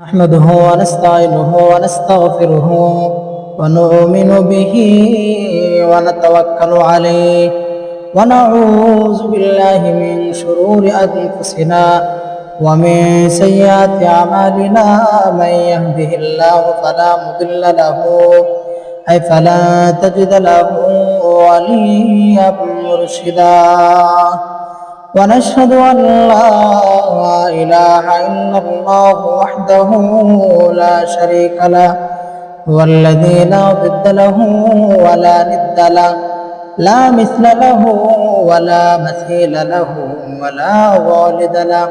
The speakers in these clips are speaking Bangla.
نحمده ونستعينه ونستغفره ونؤمن به ونتوكل عليه ونعوذ بالله من شرور أنفسنا ومن سيئات أعمالنا من يهده الله فلا مضل له أي فلا تجد له وليا مرشدا ونشهد أن لا إله إلا الله وحده لا شريك له هو الذي لا ضد له ولا ند له لا مثل له ولا مثيل له ولا والد له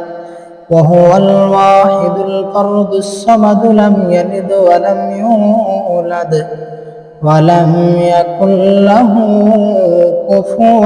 وهو الواحد الفرد الصمد لم يلد ولم يولد ولم يكن له كفوا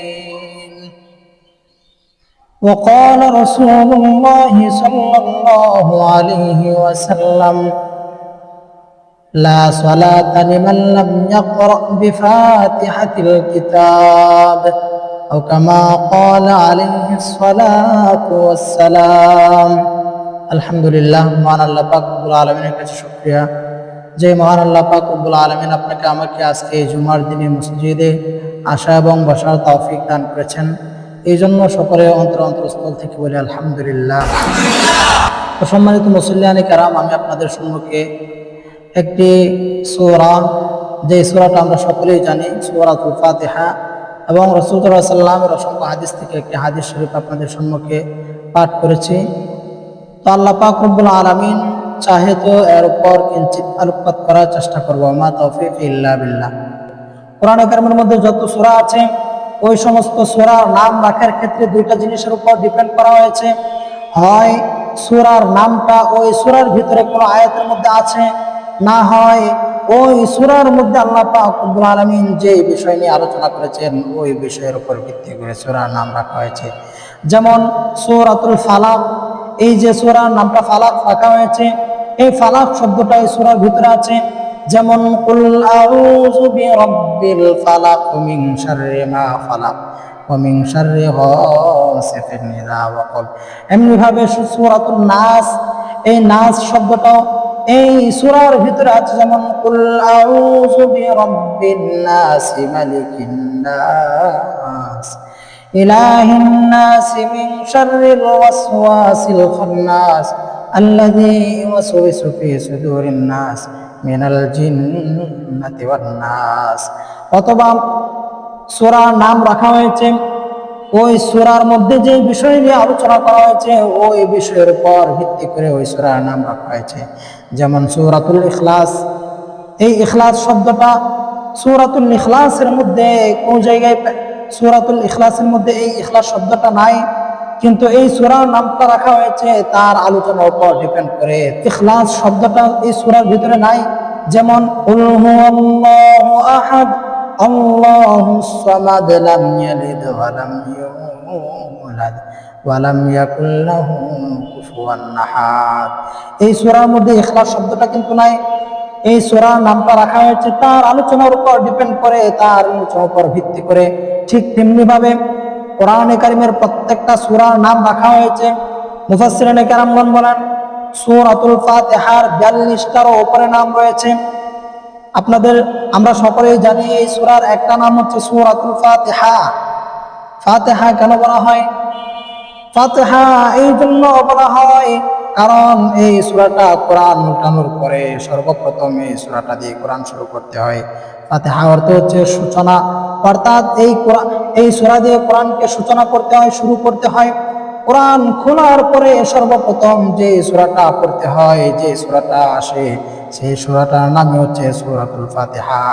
وقال رسول الله صلى الله عليه وسلم لا صلاة لمن لم يقرأ بفاتحة الكتاب أو كما قال عليه الصلاة والسلام الحمد لله মহান আল্লাহ পাক রব্বুল আলমিনের কাছে শুক্রিয়া যে মহান আল্লাহ পাক রব্বুল আলমিন আপনাকে আমাকে আজকে এই জুমার দিনে মসজিদে আসা এবং বসার তৌফিক দান করেছেন এই জন্য সকলে অন্তর অন্তরস্থল থেকে বলি, আলহামদুলিল্লাহ। সম্মানিত মুসল্লিয়ানি কারাম, আমি আপনাদের সম্মুখে একটি সোরা, যে সোরাটা আমরা সকলেই জানি, সোরাতুল ফাতিহা, এবং রসুল্লাহ সাল্লামের অসংখ্য হাদিস থেকে একটি হাদিস শরীফ আপনাদের সম্মুখে পাঠ করেছি। তো আল্লাহ পাক রব্বুল আলমিন চাহে তো এর উপর কিঞ্চিত আলোকপাত করার চেষ্টা করব মা তৌফিক ইল্লা বিল্লাহ। কোরআন কারিমের মধ্যে যত সূরা আছে ওই সমস্ত সূরার নাম রাখার ক্ষেত্রে দুইটা জিনিসের উপর ডিপেন্ড করা হয়েছে। হয় সূরার নামটা ওই সূরার ভিতরে কোনো আয়াতের মধ্যে আছে, না হয় ওই সূরার মধ্যে আল্লাহ পাক রব্বুল আলামিন যে বিষয় নিয়ে আলোচনা করেছেন, ওই বিষয়ের উপর ভিত্তি করে সূরার নাম রাখা হয়েছে। যেমন সূরাতুল ফালাক, এই যে সূরার নামটা ফালাক রাখা হয়েছে, এই ফালাক শব্দটা এই সূরার ভিতরে আছে। যেমন কুল আউযু বিরাব্বিল ফালাক মিন শাররি মা ফালাক ওয়া মিন শাররি গাসিকিন ইযা ওয়াকাব এমনি ভাবে সূরাতুন নাস এই নাস শব্দটা এই সূরার ভিতরে আছে যেমন কুল আউযু বিরাব্বিন নাস মালিকিন নাস ইলাহিন নাস মিন শাররিল ওয়াসওয়াসিল খান্নাস الذي يوسوس في صدور الناس মিনাল জিন্নাতি ওয়ান নাস। অথবা সূরার নাম রাখা হয়েছে, ওই সূরার মধ্যে যে বিষয় নিয়ে আলোচনা করা হয়েছে, ওই বিষয়ের উপর ভিত্তি করে ওই সূরার নাম রাখা হয়েছে। যেমন সূরাতুল ইখলাস। এই ইখলাস শব্দটা সূরাতুল ইখলাসের মধ্যে কোন জায়গায় সূরাতুল ইখলাসের মধ্যে এই ইখলাস শব্দটা নাই? কিন্তু এই সূরার নামটা রাখা হয়েছে তার আলোচনার উপর ডিপেন্ড করে। ইখলাস শব্দটা এই সূরার ভিতরে নাই। যেমন এই সূরার মধ্যে ইখলাস শব্দটা কিন্তু নাই। এই সূরার নামটা রাখা হয়েছে তার আলোচনার উপর ডিপেন্ড করে, তার আলোচনার উপর ভিত্তি করে। ঠিক তেমনি ভাবে কোরআনে কারিমের প্রত্যেকটা সুরার নাম রাখা হয়েছে। মুফাসিরনে কেরামগণ বলেন, সুরাতুল ফাতিহার 42টারও উপরে নাম রয়েছে। আপনাদের, আমরা সকলেই জানি এই সুরার একটা নাম হচ্ছে সুরাতুল ফাতিহা। ফাতিহা কেন বলা হয়? ফাতিহা এই জন্য বলা হয় কারণ এই সূরাটা কোরআন উল্টানোর পরে সর্বপ্রথম এই সূরাটা দিয়ে কোরআন শুরু করতে হয়। ফাতিহা অর্থ হচ্ছে সূচনা। অর্থাৎ এই কোরআন, এই সূরা দিয়ে কোরআনকে সূচনা করতে হয়, শুরু করতে হয়। কোরআন খোলার পরে সর্বপ্রথম যে সূরাটা পড়তে হয়, যে সূরাটা আসে, সেই সূরাটার নামই হচ্ছে সূরাতুল ফাতেহা।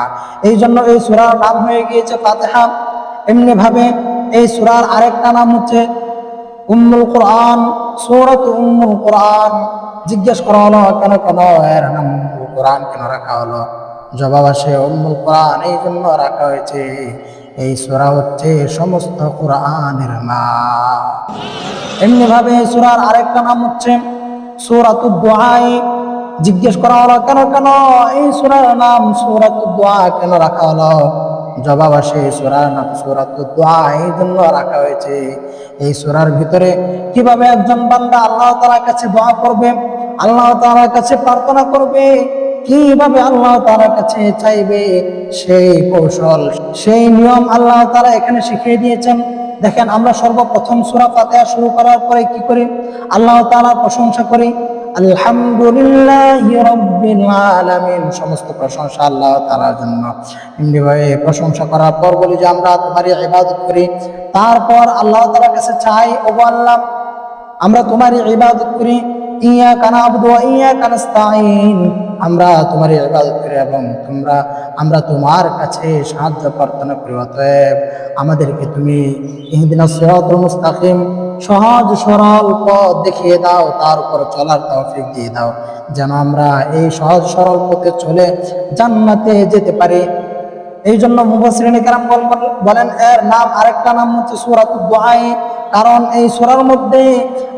এই জন্য এই সূরার নাম হয়ে গিয়েছে ফাতেহা। এমনিভাবে এই সুরার আরেকটা নাম হচ্ছে উম্মুল কোরআন, সূরাত উম্মুল কোরআন। জিজ্ঞেস করা হলো, কেন কেন এর নাম কোরআন কেন রাখা হলো? জবাব আসে, উম্মুল কোরআন এই জন্য রাখা হয়েছে, এই সূরা হচ্ছে সমস্ত কোরআনের মা এমনি ভাবে এই সূরার আরেকটা নাম হচ্ছে সূরাতুদ দুআই জিজ্ঞেস করা হলো, কেন কেন? এই সূরার নাম সূরাতুদ দুআ কেন রাখা হলো? জবাব আসে সূরার নাম সূরাতুদ দোয়া এই জন্য রাখা হয়েছে। এই সোরার ভিতরে কীভাবে একজন বান্দা আল্লাহ তালার কাছে দোয়া করবে, আল্লাহ তালার কাছে প্রার্থনা করবে, কীভাবে আল্লাহ তালার কাছে চাইবে, সেই কৌশল, সেই নিয়ম আল্লাহ তালা এখানে শিখিয়ে দিয়েছেন। দেখেন আমরা সর্বপ্রথম সুরা ফাতিহা শুরু করার পরে কি করি? আল্লাহ তালা প্রশংসা করি সমস্ত প্রশংসা আল্লাহ জন্য। প্রশংসা করার পর বলি যে, আমরা তোমার ইবাদত করি। তারপর আল্লাহ কাছে আল্লাহ, আমরা তোমারই ইবাদত করি। আমরা তোমার ইবাদত করি এবং তোমরা, আমরা তোমার কাছে সাহায্য প্রার্থনা করি। অতএব আমাদেরকে তুমি মুস্তাকিম সহজ সরল পথ দেখিয়ে দাও, তার উপর চলার তৌফিক দিয়ে দাও। যেন আমরা এই সহজ সরল পথে চলে জান্নাতে যেতে পারি। এই জন্য মুবাসরিনী কেরাম বলেন, এর নাম আরেকটা নাম হচ্ছে সূরাতুদ দুআই। কারণ এই সূরার মধ্যে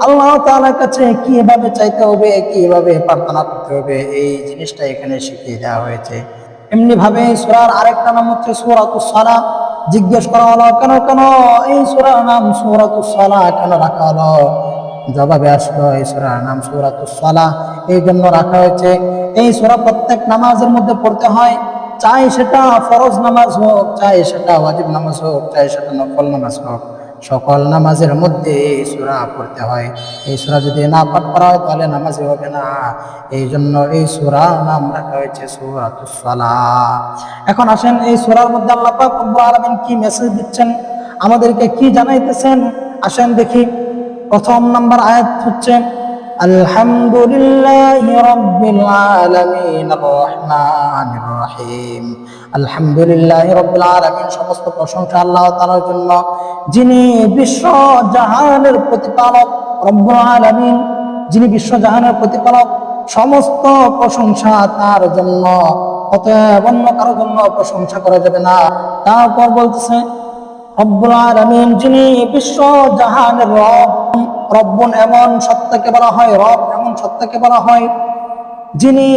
আল্লাহ তাআলার কাছে কীভাবে চাইতে হবে, কীভাবে প্রার্থনা করতে হবে, এই জিনিসটা এখানে শিখিয়ে দেওয়া হয়েছে। এমনি ভাবে সূরার আরেকটা নাম হচ্ছে সূরাতুস সালাহ জিজ্ঞেস করা হলো, কেন কেন? এই সূরার নাম সূরাতুস সালাহ কেন রাখা হলো? জবাবে আসলো, এই সূরার নাম সূরাতুস সালাহ এই জন্য রাখা হয়েছে। এই সূরা প্রত্যেক নামাজের মধ্যে পড়তে হয়। চাই সেটা ফরজ নামাজ হোক, চাই সেটা ওয়াজিব নামাজ হোক, চাই সেটা নকল নামাজ হোক। সকল নামাজের মধ্যে এই সূরা পড়তে হয়। এই সূরা যদি না পাঠ করা হয় তাহলে নামাজই হবে না। এই জন্য এই সূরা নাম রাখা হয়েছে সূরাতুস সালাহ এখন আসেন এই সূরার মধ্যে আল্লাহ আলামিন কি মেসেজ দিচ্ছেন? আমাদেরকে কি জানাইতেছেন? আসেন দেখি। প্রথম নাম্বার আয়াত হচ্ছে আলহামদুলিল্লাহ রব্বিল আলামিন রহমানির রহিম। আলহামদুলিল্লাহ রব্বিল আলামিন, সমস্ত প্রশংসা আল্লাহ তাআলার জন্য। যিনি বিশ্ব জাহানের প্রতিপালক রব্বুল আলামিন, যিনি বিশ্ব জাহানের প্রতিপালক, সমস্ত প্রশংসা তার জন্য। অতএব অন্য কারোর জন্য প্রশংসা করা যাবে না। তারপর বলতেছে, রব্বুল আলামিন যিনি বিশ্ব জাহানের রব রব্বন এমন সত্তাকে বলা হয়, রব এমন সত্তাকে বলা হয়, যিনি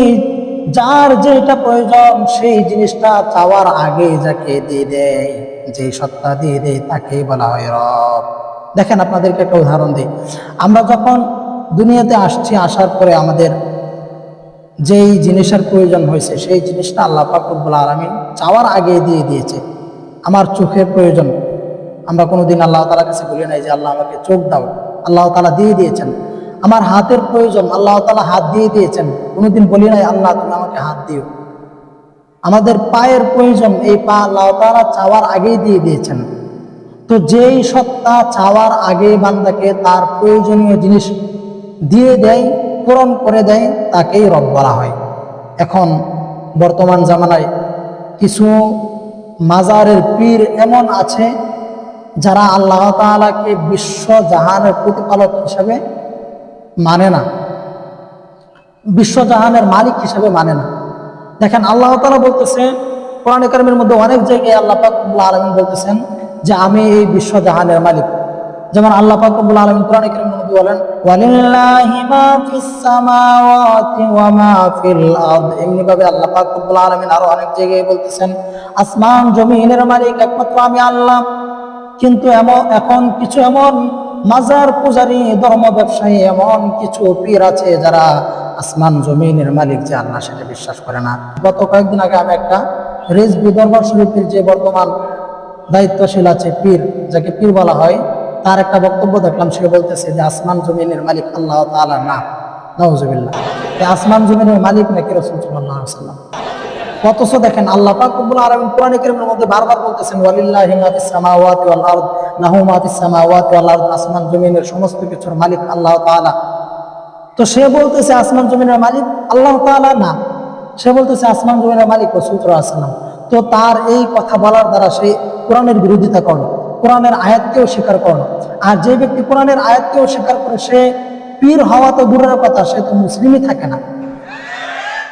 যার যেটা প্রয়োজন সেই জিনিসটা চাওয়ার আগে যাকে দিয়ে দেয় যে সত্তা দিয়ে দেয় তাকেই বলা হয় রব। দেখেন আপনাদেরকে একটা উদাহরণ দিই। আমরা যখন দুনিয়াতে আসছি, আসার পরে আমাদের যেই জিনিসের প্রয়োজন হয়েছে, সেই জিনিসটা আল্লাহ পাকুবুল আলমিন চাওয়ার আগে দিয়ে দিয়েছে। আমার চোখের প্রয়োজন, আমরা কোনোদিন আল্লাহ তালার কাছে বলি নাই যে, আল্লাহ আমাকে চোখ দাও। আল্লাহ তালা দিয়ে দিয়েছেন। আমার হাতের প্রয়োজন আল্লাহ তালা হাত দিয়ে দিয়েছেন। কোনোদিন বলি নাই, আল্লাহ তুমি আমাকে হাত দিও। আমাদের পায়ের প্রয়োজন, এই পা আল্লাহ তালা চাওয়ার আগেই দিয়ে দিয়েছেন। তো যেই সত্তা চাওয়ার আগে বান্দাকে তার প্রয়োজনীয় জিনিস দিয়ে দেয়, পূরণ করে দেয়, তাকেই রব বলা হয়। এখন বর্তমান জামানায় কিছু মাজারের পীর এমন আছে যারা আল্লাহ তাআলাকে বিশ্ব জাহানের প্রতিপালক হিসাবে মানে না, বিশ্ব জাহানের মালিক হিসাবে মানে না। দেখেন, আল্লাহ তাআলা বলতেছে কোরআন কারিমের মধ্যে অনেক জায়গায় আল্লাহ পাকুল্লাহ আলমিন বলতেছেন যে, আমি এই বিশ্ব জাহানের মালিক। যেমন আল্লাহ পাকুল আলমিন কোরআন কারিমের মধ্যে বলেন, ওয়ালিল্লাহি মা ফিস সামাওয়াতি ওয়া মা ফিল আরদ। এমনি ভাবে আল্লাহ আলমিন আরও অনেক জায়গায় বলতেছেন, আসমান জমিনের মালিক একমাত্র আমি আল্লাহ। কিন্তু এমন, এখন কিছু এমন মাজার পূজারী, ধর্ম ব্যবসায়ী, এমন কিছু পীর আছে যারা আসমান জমিনের মালিক যে আল্লাহ সেটা বিশ্বাস করে না। গত কয়েকদিন আগে আমি একটা রেজবি দরবার শরীফের যে বর্তমান দায়িত্বশীল আছে পীর, যাকে পীর বলা হয়, তার একটা বক্তব্য দেখলাম, সে বলতেছে যে আসমান জমিনের মালিক আল্লাহ তাআলা না নওয়াজবিল্লাহ এই আসমান জমিনের মালিক নাকি রসুল সাল্লাহ সাল্লাম অথচ দেখেন আল্লাহ পাক রব্বুল আলামিন কোরআন মধ্যে বারবার বলতেছেন আসমান জমিনের সমস্ত কিছুর মালিক আল্লাহ তাআলা। তো সে বলতেছে, আসমান জমিনের মালিক আল্লাহ তাআলা না। সে বলতেছে, আসমান জমিনের মালিক রাসূল আলাইহি তো তার এই কথা বলার দ্বারা সে কোরআনের বিরোধিতা করল, কোরআনের আয়াতকেও স্বীকার করল। আর যে ব্যক্তি কোরআনের আয়াতকেও স্বীকার করে, সে পীর হওয়া তো দূরের কথা, সে তো মুসলিমই থাকে না।